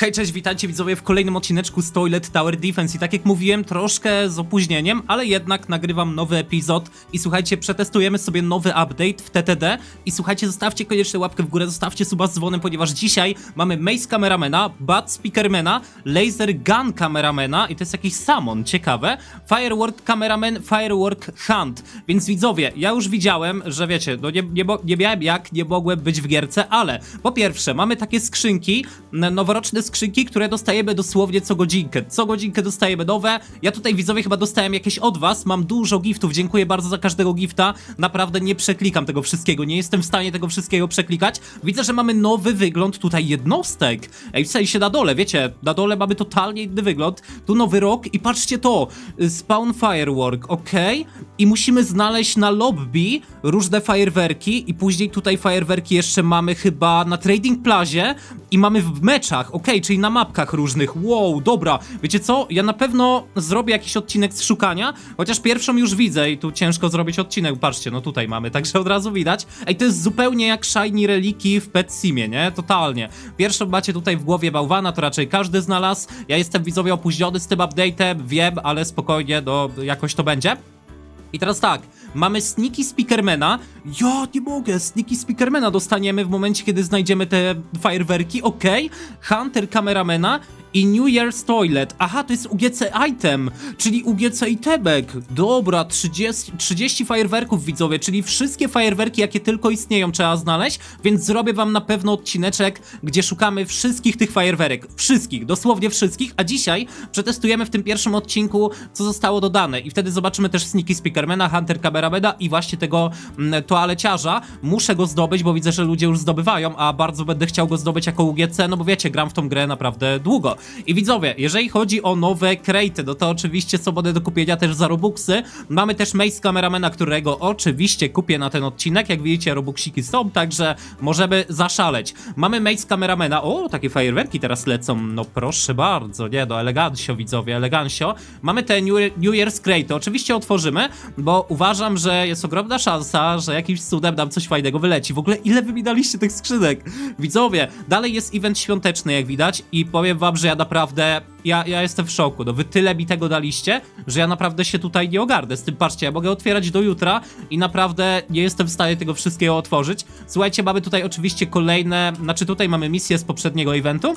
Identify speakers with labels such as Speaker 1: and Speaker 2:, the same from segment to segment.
Speaker 1: Hej, cześć, witajcie widzowie w kolejnym odcineczku z Toilet Tower Defense. I tak jak mówiłem, troszkę z opóźnieniem, ale jednak nagrywam nowy epizod. I słuchajcie, przetestujemy sobie nowy update w TTD i słuchajcie, zostawcie koniecznie łapkę w górę, zostawcie suba z dzwonem, ponieważ dzisiaj mamy Mace Cameramana, Bad Speakermana, Laser Gun Cameramana i to jest jakiś Summon, ciekawe, Firework Cameraman, Firework Hunt, więc widzowie, ja już widziałem, że wiecie, no nie, nie, nie miałem jak, nie mogłem być w gierce, ale po pierwsze, mamy takie skrzynki, noworoczne skrzynki, które dostajemy dosłownie co godzinkę. Co godzinkę dostajemy nowe. Ja tutaj widzowie chyba dostałem jakieś od was. Mam dużo giftów. Dziękuję bardzo za każdego gifta. Naprawdę nie przeklikam tego wszystkiego. Nie jestem w stanie tego wszystkiego przeklikać. Widzę, że mamy nowy wygląd tutaj jednostek. Ej, w sensie na dole, wiecie, na dole mamy totalnie inny wygląd. Tu nowy rok i patrzcie to. Spawn Firework, ok. I musimy znaleźć na lobby różne fajerwerki i później tutaj fajerwerki jeszcze mamy chyba na Trading Plazie i mamy w meczach, ok, czyli na mapkach różnych. Wow, dobra. Wiecie co? Ja na pewno zrobię jakiś odcinek z szukania, chociaż pierwszą już widzę i tu ciężko zrobić odcinek. Patrzcie, no tutaj mamy, także od razu widać. Ej, to jest zupełnie jak Shiny Reliki w Pet Simie, nie? Totalnie. Pierwszą macie tutaj w głowie bałwana, to raczej każdy znalazł. Ja jestem widzowie opóźniony z tym update'em, wiem, ale spokojnie, no jakoś to będzie. I teraz tak, mamy Sneaky Speakermana. Ja nie mogę, Sneaky Speakermana dostaniemy w momencie, kiedy znajdziemy te fajerwerki, okej. Hunter Cameramana i New Year's Toilet. Aha, to jest UGC item, czyli UGC itemek. Dobra, 30, 30 fajerwerków widzowie, czyli wszystkie fajerwerki, jakie tylko istnieją, trzeba znaleźć, więc zrobię wam na pewno odcineczek, gdzie szukamy wszystkich tych fajerwerek. Wszystkich, dosłownie wszystkich, a dzisiaj przetestujemy w tym pierwszym odcinku, co zostało dodane i wtedy zobaczymy też Sneaky Speakermana, Hunter Cameramana i właśnie tego mm, toaleciarza. Muszę go zdobyć, bo widzę, że ludzie już zdobywają, a bardzo będę chciał go zdobyć jako UGC, no bo wiecie, gram w tą grę naprawdę długo. I widzowie, jeżeli chodzi o nowe krejty, no to oczywiście są one do kupienia też za Robuxy. Mamy też Mace Cameramana, którego oczywiście kupię na ten odcinek. Jak widzicie, Robuxiki są, także możemy zaszaleć. Mamy Mace Cameramana. O, takie fajerwerki teraz lecą. No proszę bardzo, nie no, elegancio widzowie, elegancio. Mamy te New, New Year's Crate. Oczywiście otworzymy, bo uważam, że jest ogromna szansa, że jakimś cudem nam coś fajnego wyleci. W ogóle ile wy tych skrzynek? Widzowie, dalej jest event świąteczny, jak widać i powiem wam, że ja naprawdę, ja, ja jestem w szoku. No wy tyle mi tego daliście, że ja naprawdę się tutaj nie ogarnę z tym. Patrzcie, ja mogę otwierać do jutra i naprawdę nie jestem w stanie tego wszystkiego otworzyć. Słuchajcie, mamy tutaj oczywiście kolejne, znaczy tutaj mamy misję z poprzedniego eventu.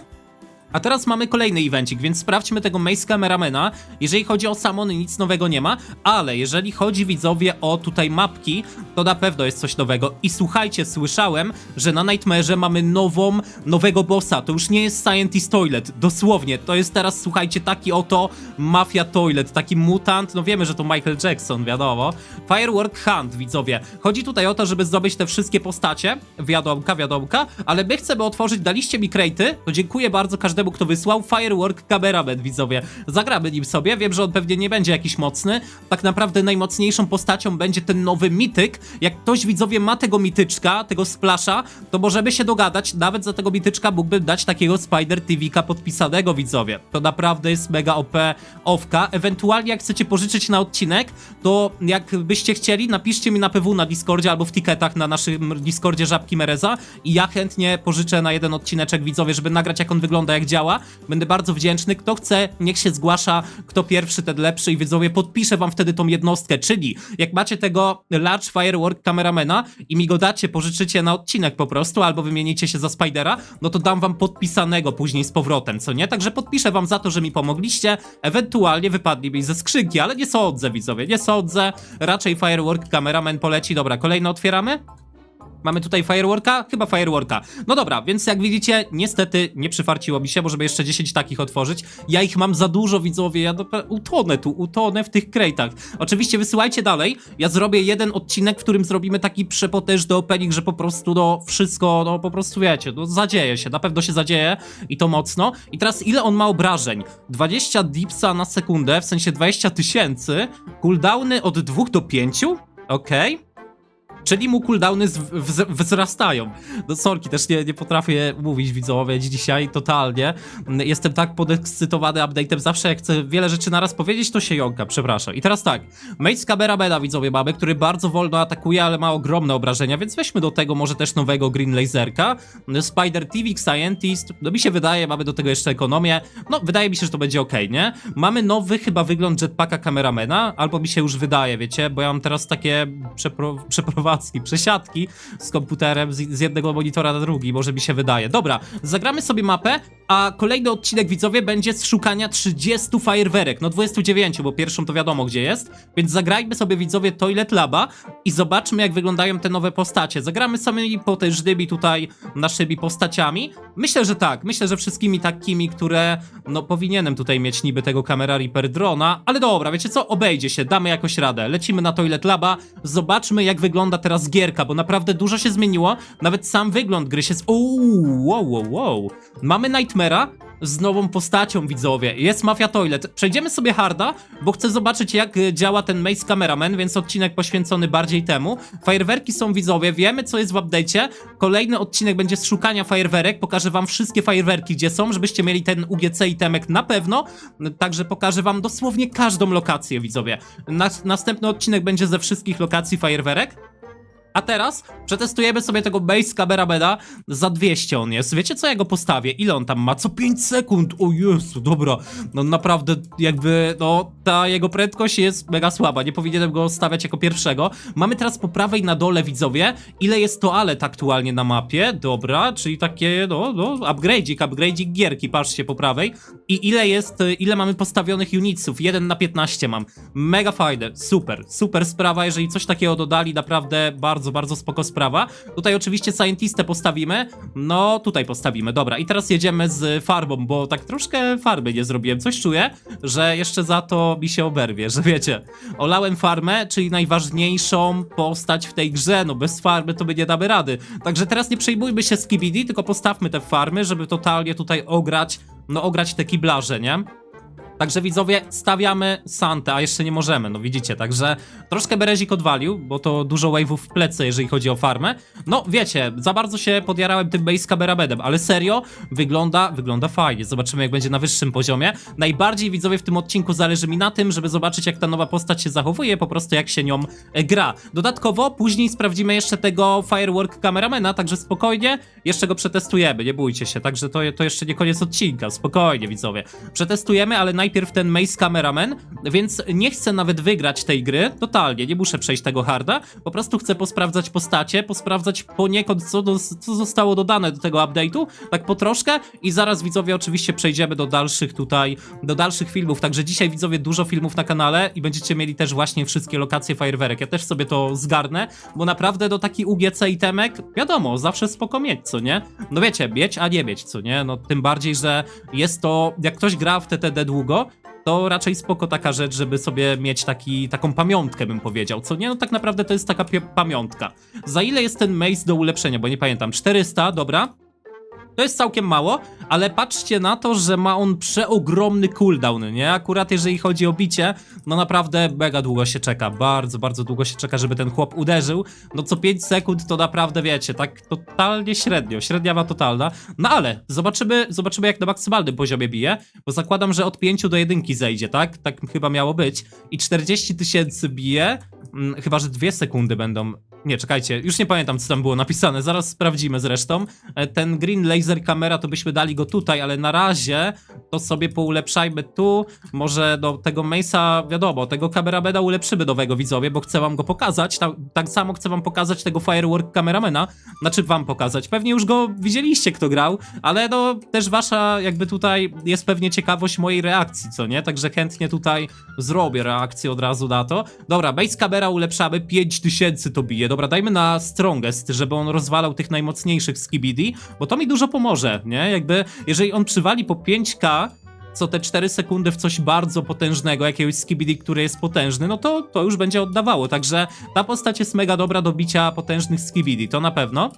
Speaker 1: A teraz mamy kolejny evencik, więc sprawdźmy tego Mace Cameramana. Jeżeli chodzi o Samony, nic nowego nie ma, ale jeżeli chodzi widzowie o tutaj mapki, to na pewno jest coś nowego. I słuchajcie, słyszałem, że na Nightmare'ze mamy nową, nowego bossa. To już nie jest Scientist Toilet, dosłownie. To jest teraz, słuchajcie, taki oto Mafia Toilet, taki mutant. No wiemy, że to Michael Jackson, wiadomo. Firework Hunt, widzowie. Chodzi tutaj o to, żeby zdobyć te wszystkie postacie. Wiadomka, wiadomka. Ale my chcemy otworzyć, daliście mi krejty, to dziękuję bardzo każdemu, kto wysłał. Firework Cameraman, widzowie. Zagramy nim sobie. Wiem, że on pewnie nie będzie jakiś mocny. Tak naprawdę najmocniejszą postacią będzie ten nowy mityk. Jak ktoś, widzowie, ma tego mityczka, tego splasha, to możemy się dogadać. Nawet za tego mityczka mógłbym dać takiego Spider TV'ka podpisanego, widzowie. To naprawdę jest mega OP owka. Ewentualnie, jak chcecie pożyczyć na odcinek, to jakbyście chcieli, napiszcie mi na PW na Discordzie albo w tiketach na naszym Discordzie Żabki Mereza i ja chętnie pożyczę na jeden odcineczek widzowie, żeby nagrać jak on wygląda, jak działa. Będę bardzo wdzięczny. Kto chce, niech się zgłasza. Kto pierwszy, ten lepszy i widzowie podpiszę wam wtedy tą jednostkę, czyli jak macie tego Large Firework Cameramana i mi go dacie, pożyczycie na odcinek po prostu, albo wymienicie się za Spidera, no to dam wam podpisanego później z powrotem, co nie? Także podpiszę wam za to, że mi pomogliście. Ewentualnie wypadli mi ze skrzynki, ale nie sądzę, widzowie, nie sądzę. Raczej Firework Cameraman poleci. Dobra, kolejne otwieramy? Mamy tutaj fireworka? Chyba fireworka. No dobra, więc jak widzicie, niestety nie przyfarciło mi się, bo żeby jeszcze 10 takich otworzyć. Ja ich mam za dużo, widzowie, ja utonę tu, utonę w tych krejtach. Oczywiście wysyłajcie dalej, ja zrobię jeden odcinek, w którym zrobimy taki przepotężny opening, że po prostu no wszystko, no po prostu wiecie, no zadzieje się, na pewno się zadzieje i to mocno. I teraz ile on ma obrażeń? 20 dipsa na sekundę, w sensie 20 tysięcy, cooldowny od 2 do 5? Okej. Czyli mu cooldowny wzrastają. No sorki, też nie, nie potrafię mówić widzowie dzisiaj totalnie. Jestem tak podekscytowany update'em. Zawsze jak chcę wiele rzeczy naraz powiedzieć, to się jąka, przepraszam. I teraz tak, Mate z widzowie mamy, który bardzo wolno atakuje, ale ma ogromne obrażenia, więc weźmy do tego może też nowego Green Laserka. Spider TV, Scientist, no mi się wydaje, mamy do tego jeszcze ekonomię. No, wydaje mi się, że to będzie ok, nie? Mamy nowy chyba wygląd jetpacka kameramena, albo mi się już wydaje, wiecie, bo ja mam teraz takie przepro przeprowadzki, przesiadki z komputerem z, z jednego monitora na drugi, może mi się wydaje. Dobra, zagramy sobie mapę, a kolejny odcinek widzowie będzie z szukania 30 fajerwerek, no 29, bo pierwszą to wiadomo gdzie jest, więc zagrajmy sobie widzowie Toilet Laba i zobaczmy jak wyglądają te nowe postacie. Zagramy samymi potężnymi tutaj naszymi postaciami. Myślę, że tak, myślę, że wszystkimi takimi, które no powinienem tutaj mieć niby tego kamera Reaper drona, ale dobra, wiecie co, obejdzie się, damy jakoś radę. Lecimy na Toilet Laba, zobaczmy jak wygląda teraz gierka, bo naprawdę dużo się zmieniło, nawet sam wygląd gry się... z- Uuu, wow, wow, wow. Mamy Nightmare'a, z nową postacią, widzowie. Jest Mafia Toilet. Przejdziemy sobie harda, bo chcę zobaczyć, jak y, działa ten Maze Cameraman, więc odcinek poświęcony bardziej temu. Fajerwerki są, widzowie, wiemy, co jest w update'cie. Kolejny odcinek będzie z szukania fajerwerek. Pokażę wam wszystkie fajerwerki, gdzie są, żebyście mieli ten UGC i temek na pewno. Także pokażę wam dosłownie każdą lokację, widzowie. Nas następny odcinek będzie ze wszystkich lokacji fajerwerek. A teraz przetestujemy sobie tego Base Kamerabeda za 200 on jest. Wiecie co ja go postawię? Ile on tam ma? Co 5 sekund? O Jezu, dobra. No naprawdę jakby, no ta jego prędkość jest mega słaba. Nie powinienem go stawiać jako pierwszego. Mamy teraz po prawej na dole widzowie, ile jest toalet aktualnie na mapie. Dobra, czyli takie, no, no, upgrade'ik, upgrade'ik gierki, patrzcie po prawej. I ile jest, ile mamy postawionych unitsów? 1 na 15 mam. Mega fajne, super, super sprawa, jeżeli coś takiego dodali, naprawdę bardzo, bardzo spoko sprawa. Tutaj oczywiście Scientistę postawimy, no tutaj postawimy, dobra. I teraz jedziemy z farbą, bo tak troszkę farby nie zrobiłem. Coś czuję, że jeszcze za to mi się oberwie, że wiecie. Olałem farmę, czyli najważniejszą postać w tej grze, no bez farmy to by nie damy rady. Także teraz nie przejmujmy się z KBD, tylko postawmy te farmy, żeby totalnie tutaj ograć, no ograć te kiblarze, nie? Także widzowie, stawiamy Santę, a jeszcze nie możemy, no widzicie, także troszkę Berezik odwalił, bo to dużo wave'ów w plecy, jeżeli chodzi o farmę. No wiecie, za bardzo się podjarałem tym base kamerabedem, ale serio, wygląda, wygląda fajnie, zobaczymy jak będzie na wyższym poziomie. Najbardziej widzowie w tym odcinku zależy mi na tym, żeby zobaczyć jak ta nowa postać się zachowuje, po prostu jak się nią e, gra. Dodatkowo później sprawdzimy jeszcze tego Firework kameramena, także spokojnie, jeszcze go przetestujemy, nie bójcie się, także to, to jeszcze nie koniec odcinka, spokojnie widzowie. Przetestujemy, ale najpierw ten Maze Cameraman, więc nie chcę nawet wygrać tej gry, totalnie, nie muszę przejść tego harda, po prostu chcę posprawdzać postacie, posprawdzać poniekąd co, do, co zostało dodane do tego update'u, tak po troszkę. I zaraz widzowie oczywiście przejdziemy do dalszych tutaj, do dalszych filmów, także dzisiaj widzowie dużo filmów na kanale i będziecie mieli też właśnie wszystkie lokacje fajerwerek, ja też sobie to zgarnę, bo naprawdę do taki UGC i temek, wiadomo, zawsze spoko mieć, co nie? No wiecie, mieć, a nie mieć, co nie? No tym bardziej, że jest to, jak ktoś gra w TTD długo, to raczej spoko taka rzecz, żeby sobie mieć taki, taką pamiątkę, bym powiedział. Co nie? No tak naprawdę to jest taka pamiątka. Za ile jest ten maze do ulepszenia? Bo nie pamiętam. 400, dobra. To jest całkiem mało, ale patrzcie na to, że ma on przeogromny cooldown, nie? Akurat jeżeli chodzi o bicie, no naprawdę mega długo się czeka, bardzo, bardzo długo się czeka, żeby ten chłop uderzył. No co 5 sekund to naprawdę wiecie, tak totalnie średnio, średniawa totalna. No ale zobaczymy, zobaczymy jak na maksymalnym poziomie bije, bo zakładam, że od 5 do 1 zejdzie, tak? Tak chyba miało być. I 40 tysięcy bije, mm, chyba że 2 sekundy będą nie, czekajcie, już nie pamiętam, co tam było napisane, zaraz sprawdzimy zresztą. E, Ten Green Laser Camera to byśmy dali go tutaj, ale na razie to sobie poulepszajmy tu. Może do tego Mace'a, wiadomo, tego kamerabeda ulepszymy nowego widzowie, bo chcę wam go pokazać. Ta, tak samo chcę wam pokazać tego Firework Cameramana. Znaczy wam pokazać. Pewnie już go widzieliście, kto grał, ale no też wasza jakby tutaj jest pewnie ciekawość mojej reakcji, co nie? Także chętnie tutaj zrobię reakcję od razu na to. Dobra, Base Camera ulepszamy, 5000 to bije. Dobra, dajmy na Strongest, żeby on rozwalał tych najmocniejszych z KBD, bo to mi dużo pomoże, nie? Jakby, jeżeli on przywali po 5k, co te 4 sekundy w coś bardzo potężnego, jakiegoś skibidi, który jest potężny, no to to już będzie oddawało. Także ta postać jest mega dobra do bicia potężnych skibidi, to na pewno.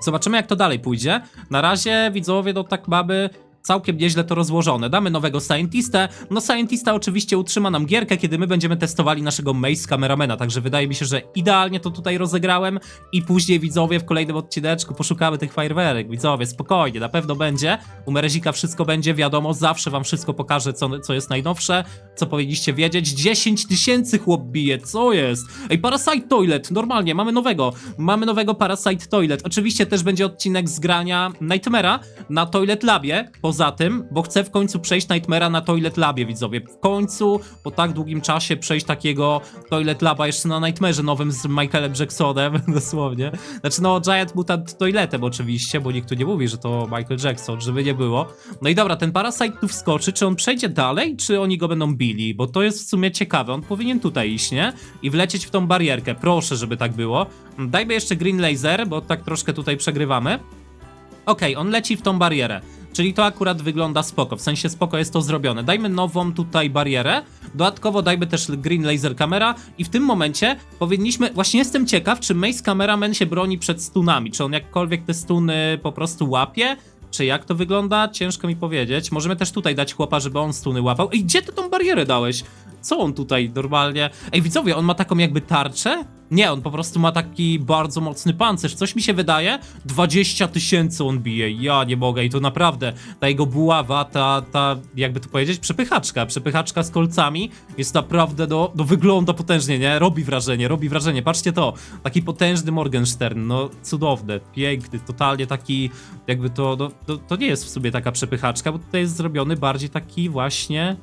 Speaker 1: Zobaczymy jak to dalej pójdzie. Na razie widzowie, no tak mamy całkiem nieźle to rozłożone. Damy nowego Scientistę, no Scientista oczywiście utrzyma nam gierkę, kiedy my będziemy testowali naszego Mace Cameramana, także wydaje mi się, że idealnie to tutaj rozegrałem. I później widzowie w kolejnym odcineczku poszukamy tych fajerwerek, widzowie, spokojnie, na pewno będzie, u Merezika wszystko będzie, wiadomo, zawsze wam wszystko pokażę, co, co jest najnowsze, co powinniście wiedzieć, 10 tysięcy chłop bije, co jest? Ej, Parasite Toilet, normalnie, mamy nowego, mamy nowego Parasite Toilet, oczywiście też będzie odcinek z grania Nightmare'a na Toilet Labie, poza tym, bo chcę w końcu przejść Nightmare'a na Toilet Labie, widzowie, w końcu, po tak długim czasie przejść takiego Toilet Laba jeszcze na Nightmare'ze nowym z Michaelem Jacksonem, dosłownie, znaczy no Giant Mutant Toiletem oczywiście, bo nikt tu nie mówi, że to Michael Jackson, żeby nie było, no i dobra, ten Parasite tu wskoczy, czy on przejdzie dalej, czy oni go będą bili, bo to jest w sumie ciekawe, on powinien tutaj iść, nie? I wlecieć w tą barierkę, proszę, żeby tak było. Dajmy jeszcze Green Laser, bo tak troszkę tutaj przegrywamy. Okej, on leci w tą barierę. Czyli to akurat wygląda spoko, w sensie spoko jest to zrobione. Dajmy nową tutaj barierę, dodatkowo dajmy też Green Laser Camera i w tym momencie powinniśmy, właśnie jestem ciekaw, czy Mace Cameraman się broni przed stunami, czy on jakkolwiek te stuny po prostu łapie, czy jak to wygląda? Ciężko mi powiedzieć. Możemy też tutaj dać chłopa, żeby on stuny łapał. Ej, gdzie ty tą barierę dałeś? Co on tutaj normalnie? Ej, widzowie, on ma taką jakby tarczę? Nie, on po prostu ma taki bardzo mocny pancerz. Coś mi się wydaje? 20 tysięcy on bije. Ja nie mogę i to naprawdę. Ta jego buława, ta, ta, jakby to powiedzieć, przepychaczka. Przepychaczka z kolcami jest naprawdę, no, no wygląda potężnie, nie? Robi wrażenie, robi wrażenie. Patrzcie to. Taki potężny Morgenstern, no cudowny, piękny, totalnie taki, jakby to, no, to, to nie jest w sobie taka przepychaczka, bo tutaj jest zrobiony bardziej taki właśnie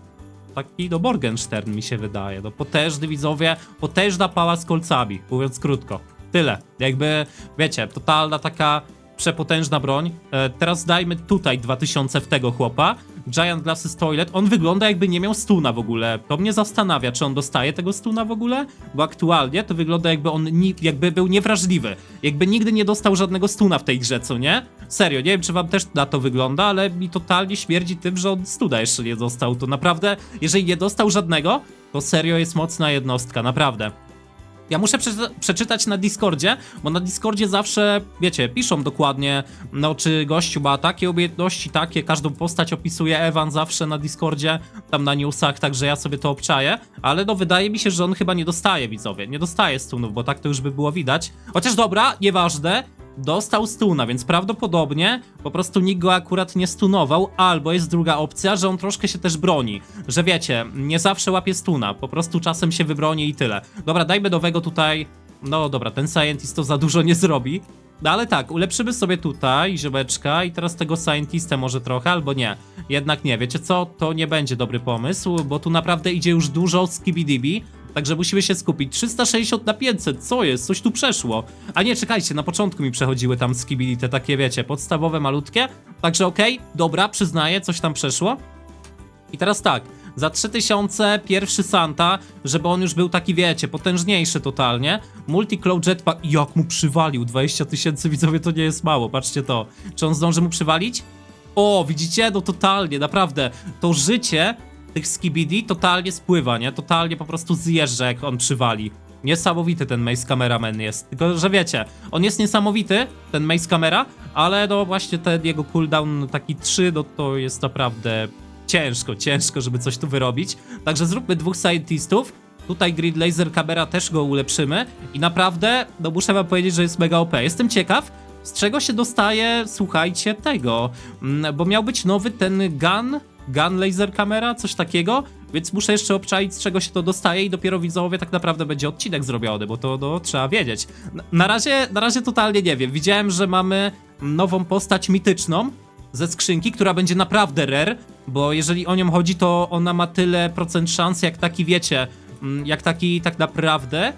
Speaker 1: taki, no Morgenstern mi się wydaje. No potężny widzowie, potężna pała z kolcami, mówiąc krótko. Tyle. Jakby, wiecie, totalna taka przepotężna broń. E, teraz dajmy tutaj 2000 w tego chłopa. Giant Glasses Toilet, on wygląda jakby nie miał stuna w ogóle. To mnie zastanawia, czy on dostaje tego stuna w ogóle, bo aktualnie to wygląda jakby on jakby był niewrażliwy. Jakby nigdy nie dostał żadnego stuna w tej grze, co nie? Serio, nie wiem, czy wam też na to wygląda, ale mi totalnie śmierdzi tym, że on stuna jeszcze nie dostał. To naprawdę, jeżeli nie dostał żadnego, to serio jest mocna jednostka, naprawdę. Ja muszę przeczyta- przeczytać na Discordzie, bo na Discordzie zawsze, wiecie, piszą dokładnie, no czy gościu ma takie umiejętności, takie, każdą postać opisuje Ewan zawsze na Discordzie, tam na newsach, także ja sobie to obczaję, ale no wydaje mi się, że on chyba nie dostaje, widzowie, nie dostaje stunów, bo tak to już by było widać. Chociaż dobra, nieważne, dostał stuna, więc prawdopodobnie po prostu nikt go akurat nie stunował, albo jest druga opcja, że on troszkę się też broni, że wiecie, nie zawsze łapie stuna, po prostu czasem się wybroni i tyle. Dobra, dajmy nowego tutaj, no dobra, ten Scientist to za dużo nie zrobi, no ale tak, ulepszymy sobie tutaj ziomeczka i teraz tego Scientistę może trochę, albo nie. Jednak nie, wiecie co, to nie będzie dobry pomysł, bo tu naprawdę idzie już dużo skibidibi, Także musimy się skupić. 360 na 500, co jest? Coś tu przeszło. A nie, czekajcie, na początku mi przechodziły tam skibidi, te takie, wiecie, podstawowe, malutkie. Także okej, dobra, przyznaję, coś tam przeszło. I teraz tak, za 3000 pierwszy Santa, żeby on już był taki, wiecie, potężniejszy totalnie. Multi-Cloud Jetpack, jak mu przywalił, 20 tysięcy widzowie to nie jest mało, patrzcie to. Czy on zdąży mu przywalić? O, widzicie? No totalnie, naprawdę. To życie tych skibidi totalnie spływa, nie? Totalnie po prostu zjeżdża, jak on przywali. Niesamowity ten Mace Cameraman jest. Tylko, że wiecie, on jest niesamowity, ten Mace Camera, ale no właśnie ten jego cooldown taki 3, no to jest naprawdę ciężko, ciężko, żeby coś tu wyrobić. Także zróbmy dwóch scientistów. Tutaj Grid Laser Camera też go ulepszymy i naprawdę, no muszę wam powiedzieć, że jest mega OP. Jestem ciekaw, z czego się dostaje, słuchajcie, tego, Mm, bo miał być nowy ten gun, gun laser camera, coś takiego, więc muszę jeszcze obczaić, z czego się to dostaje i dopiero widzowie tak naprawdę będzie odcinek zrobiony, bo to no, trzeba wiedzieć. Na, na, razie, na razie totalnie nie wiem. Widziałem, że mamy nową postać mityczną ze skrzynki, która będzie naprawdę rare, bo jeżeli o nią chodzi, to ona ma tyle procent szans, jak taki, wiecie, mm, jak taki tak naprawdę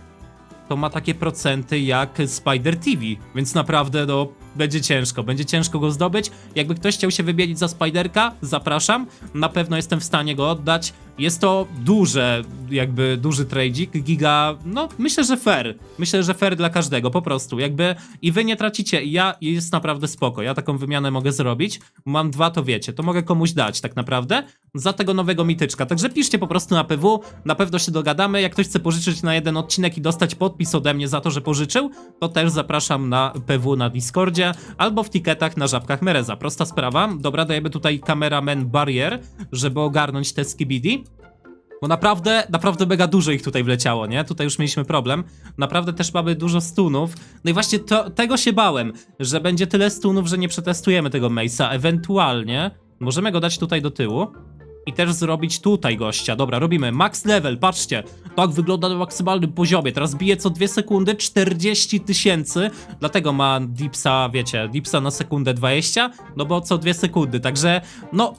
Speaker 1: to ma takie procenty jak Spider TV, więc naprawdę no będzie ciężko, będzie ciężko go zdobyć. Jakby ktoś chciał się wymienić za Spiderka, zapraszam, na pewno jestem w stanie go oddać. Jest to duże, jakby duży trade'ik, giga, no myślę, że fair. Myślę, że fair dla każdego, po prostu, jakby i wy nie tracicie, i ja jest naprawdę spoko. Ja taką wymianę mogę zrobić. Mam dwa, to wiecie, to mogę komuś dać tak naprawdę za tego nowego mityczka. Także piszcie po prostu na PW, na pewno się dogadamy. Jak ktoś chce pożyczyć na jeden odcinek i dostać podpis ode mnie za to, że pożyczył, to też zapraszam na PW na Discordzie. Discordzie albo w tiketach na żabkach Mereza. Prosta sprawa. Dobra, dajemy tutaj cameraman barrier, żeby ogarnąć te skibidi. Bo naprawdę, naprawdę mega dużo ich tutaj wleciało, nie? Tutaj już mieliśmy problem. Naprawdę też mamy dużo stunów. No i właśnie to, tego się bałem, że będzie tyle stunów, że nie przetestujemy tego Mace'a. Ewentualnie możemy go dać tutaj do tyłu. I też zrobić tutaj gościa. Dobra, robimy max level, patrzcie. Tak wygląda na maksymalnym poziomie. Teraz bije co 2 sekundy 40 tysięcy. Dlatego ma dipsa, wiecie, dipsa na sekundę 20. No bo co 2 sekundy, także no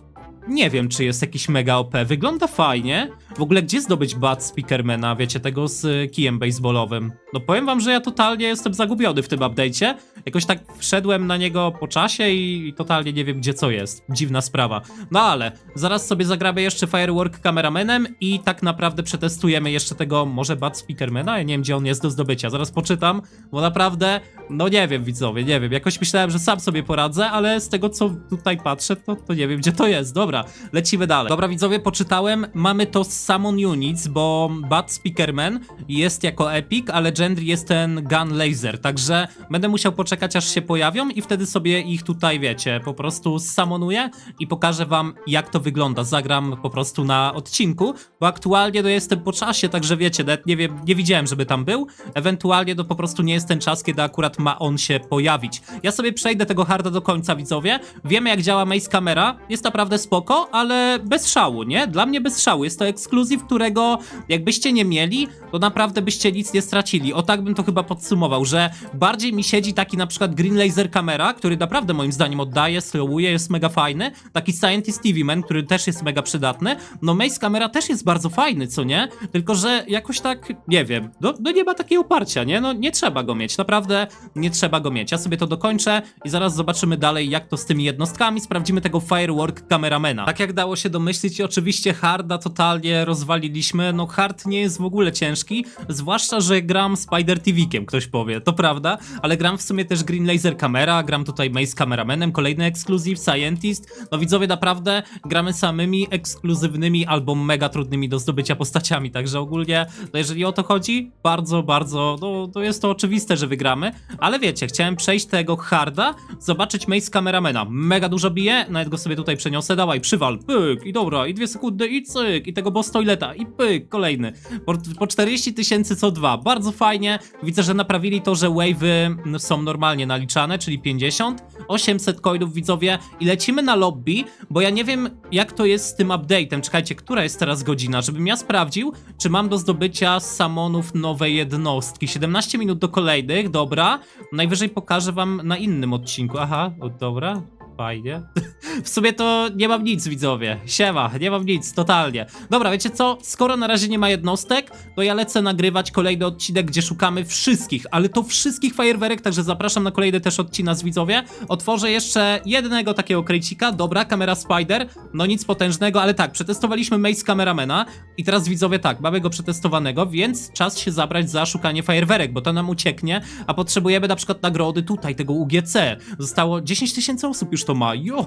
Speaker 1: nie wiem, czy jest jakiś mega OP. Wygląda fajnie. W ogóle gdzie zdobyć bat Speakermana, wiecie, tego z y, kijem baseballowym? No powiem wam, że ja totalnie jestem zagubiony w tym update'cie. Jakoś tak wszedłem na niego po czasie i, totalnie nie wiem, gdzie co jest. Dziwna sprawa. No ale zaraz sobie zagramy jeszcze Firework kameramenem i tak naprawdę przetestujemy jeszcze tego może bat Speakermana. Ja nie wiem, gdzie on jest do zdobycia. Zaraz poczytam, bo naprawdę, no nie wiem, widzowie, nie wiem. Jakoś myślałem, że sam sobie poradzę, ale z tego, co tutaj patrzę, to, to nie wiem, gdzie to jest. Dobra, lecimy dalej. Dobra, widzowie, poczytałem. Mamy to Summon Units, bo Bat Speakerman jest jako Epic, a Legendary jest ten Gun Laser, także będę musiał poczekać, aż się pojawią i wtedy sobie ich tutaj, wiecie, po prostu summonuję i pokażę wam, jak to wygląda. Zagram po prostu na odcinku, bo aktualnie to jestem po czasie, także wiecie, nawet nie wiem, nie widziałem, żeby tam był. Ewentualnie to po prostu nie jest ten czas, kiedy akurat ma on się pojawić. Ja sobie przejdę tego harda do końca, widzowie. Wiemy, jak działa Maze Camera. Jest naprawdę spoko, ale bez szału, nie? Dla mnie bez szału. Jest to ekskluzyw, którego jakbyście nie mieli, to naprawdę byście nic nie stracili. O tak bym to chyba podsumował, że bardziej mi siedzi taki na przykład Green Laser Camera, który naprawdę moim zdaniem oddaje, slowuje, jest mega fajny. Taki Scientist TV Man, który też jest mega przydatny. No Maze Camera też jest bardzo fajny, co nie? Tylko, że jakoś tak, nie wiem, no, no nie ma takiego oparcia, nie? No nie trzeba go mieć, naprawdę nie trzeba go mieć. Ja sobie to dokończę i zaraz zobaczymy dalej, jak to z tymi jednostkami. Sprawdzimy tego Firework Cameramana. Tak jak dało się domyślić, oczywiście Harda totalnie rozwaliliśmy. No Hard nie jest w ogóle ciężki, zwłaszcza, że gram Spider TV'kiem, ktoś powie, to prawda, ale gram w sumie też Green Laser Camera, gram tutaj Maze Cameramanem, kolejny ekskluzyw, Scientist. No widzowie, naprawdę gramy samymi ekskluzywnymi albo mega trudnymi do zdobycia postaciami, także ogólnie, no jeżeli o to chodzi, bardzo, bardzo, no to jest to oczywiste, że wygramy, ale wiecie, chciałem przejść tego harda, zobaczyć Maze Cameramana, mega dużo bije, nawet go sobie tutaj przeniosę, dawaj, przywal, pyk, i dobra, i dwie sekundy, i cyk, i tego boss toileta, i pyk, kolejny, po, po 40 tysięcy co dwa, bardzo fajnie, widzę, że naprawili to, że wave'y są normalnie naliczane, czyli 50, 800 coinów widzowie. I lecimy na lobby, bo ja nie wiem jak to jest z tym update'em, czekajcie, która jest teraz godzina, żebym ja sprawdził, czy mam do zdobycia z samonów nowe jednostki, 17 minut do kolejnych, dobra, najwyżej pokażę wam na innym odcinku, aha, o, dobra, fajnie. W sumie to nie mam nic, widzowie. Siema, nie mam nic, totalnie. Dobra, wiecie co? Skoro na razie nie ma jednostek, to ja lecę nagrywać kolejny odcinek, gdzie szukamy wszystkich, ale to wszystkich fajerwerek, także zapraszam na kolejny też odcinek widzowie. Otworzę jeszcze jednego takiego krejcika. Dobra, kamera Spider. No nic potężnego, ale tak, przetestowaliśmy Maze Cameramana i teraz widzowie tak, mamy go przetestowanego, więc czas się zabrać za szukanie fajerwerek, bo to nam ucieknie, a potrzebujemy na przykład nagrody tutaj, tego UGC. Zostało 10 tysięcy osób już to ma, yo!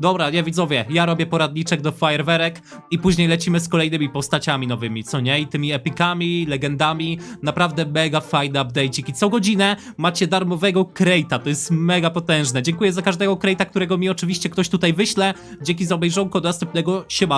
Speaker 1: Dobra, nie widzowie, ja robię poradniczek do fajerwerek i później lecimy z kolejnymi postaciami nowymi, co nie? I tymi epikami, legendami, naprawdę mega fajny update'ik i co godzinę macie darmowego krejta, to jest mega potężne. Dziękuję za każdego krejta, którego mi oczywiście ktoś tutaj wyśle. Dzięki za obejrzonko, do następnego, siemano.